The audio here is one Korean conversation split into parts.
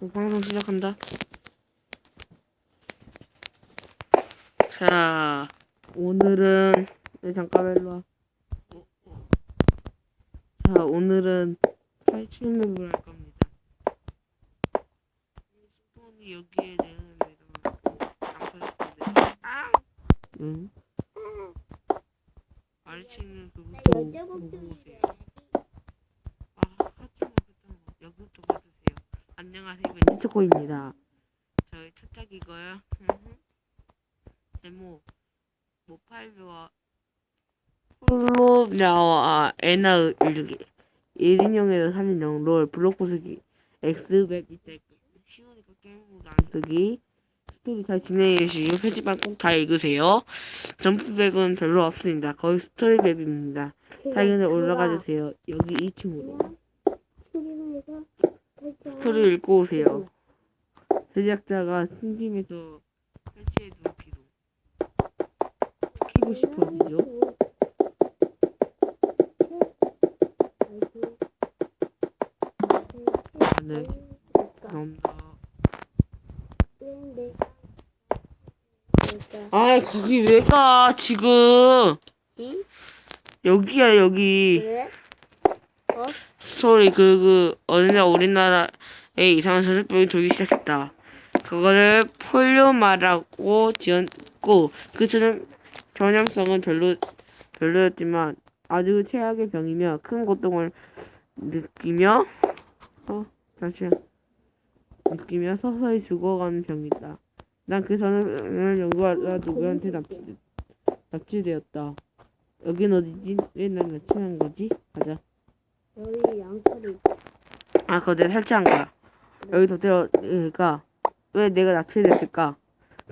어, 방송 시작한다. 자, 오늘은 네, 잠깐 일로 와. 자, 오늘은 탈출맵을 할 겁니다. 스폰이 여기에 내려옵니다. 장소였는데. 아! 응? 아래층은 그부터 보고 오세요. 아, 하지마 그딴 거. 여기부터 봐주세요. 안녕하세요, 벤치코입니다. 저희 첫 작이고요. 제목 모파일과 폴로냐와 에나 일기 1인용에서 3인용 롤 블록 부수기 엑스맵 밑에 쉬우니까 게임모드 안 쓰기 스토리 잘 진행해주시고 표지판 꼭다 읽으세요. 점프맵은 별로 없습니다. 거의 스토리 맵입니다. 당연히 올라가 주세요. 여기 2층으로. 스토리 읽고 오세요. 제작자가 심심해서 설치해 둔 기록. 키고 싶어지죠? 네, 감사합니다. 아, 거기 왜 가, 지금? 여기야, 여기. 그래? 스토리, 그, 그, 어느 날 우리나라에 이상한 전염병이 돌기 시작했다. 그거를 폴리오마라고 지었고, 그 전염, 전염성은 별로, 별로였지만, 아주 최악의 병이며, 큰 고통을 느끼며, 어, 잠시만. 느끼며 서서히 죽어가는 병이다. 난 그 전염을 연구하다 누구한테 납치, 납치되었다. 여긴 어디지? 왜 난 납치한 거지? 가자. 여기 양털이 아, 그거 내가 설치한 거야. 여기 도대체가 왜 내가 납치됐을까?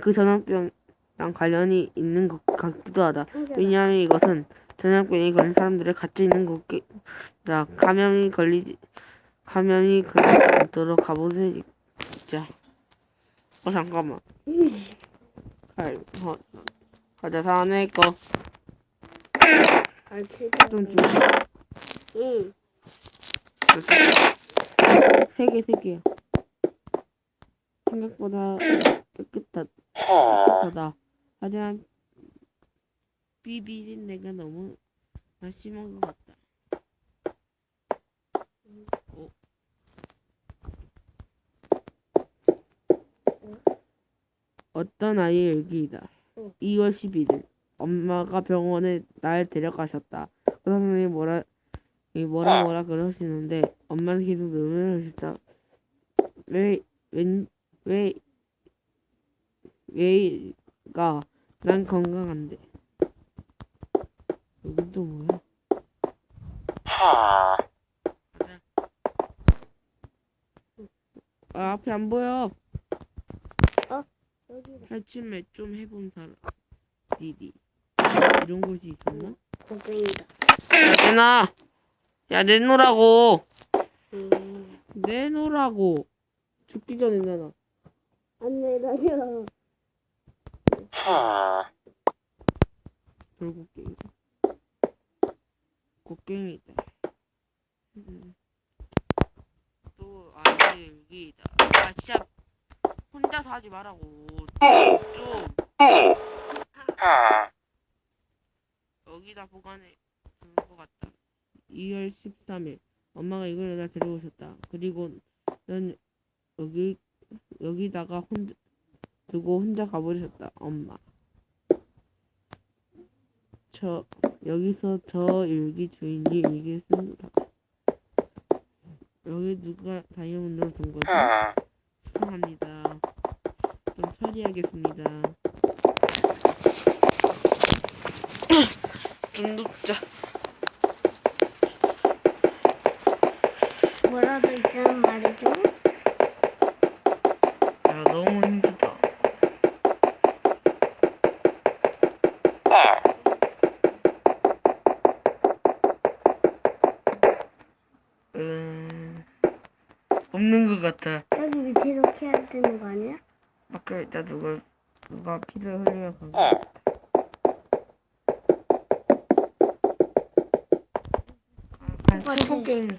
그 전염병이랑 관련이 있는 것 같기도 하다. 왜냐하면 이것은 전염병이 걸린 사람들의 갇혀 있는 곳이다. 감염이 걸리지 감염이 걸리지 않도록 갑옷을 입자. 어 잠깐만. 갈, 어, 가자 사내 거. 좀 주. 응. 세 개, 세 개야. 생각보다 깨끗하, 깨끗하다. 하지만 비비린 내가 너무 심한 것 같다. 어? 어떤 아이의 일기이다. 어. 2월 11일 엄마가 병원에 날 데려가셨다. 그 선생님이 뭐라 이 뭐라 뭐라 그러시는데 엄마는 계속 눈물을 흘렸다. 왜, 웬, 왜, 왜가 난 건강한데. 여긴 또 뭐야? 아, 앞에 안 보여. 여기다. 탈춤에 좀 해본 사람. 디디. 이런 곳이 있었나? 고생이다. 야, 내놔! 야, 내놓으라고! 음. 내놓으라고! 죽기 전에 내놔. 안 내다녀. 돌고갱이다. 곡괭이다. 음. 또 아이의 일기이다. 아 진짜 혼자서 하지 말라고. 좀 여기다 보관해 두는 것 같다. 2월 13일 엄마가 이걸 여기다 데려오셨다. 그리고 넌 여기 여기다가 혼자 두고 혼자 가버리셨다. 엄마. 저 여기서 저 일기 주인이 일기를 쓴다. 여기 누가 다이아몬드를 둔 거지? 죄송합니다. 좀 처리하겠습니다. 좀 눕자. 뭐라도 있다는 말이죠? 야 너무 힘들다. 음 없는 것 같아. 저기 밑에 이렇게 해야 되는 거 아니야? 아까 일단 누가 누가 피를 흘려 간 거. 아, 똑같아. 게임.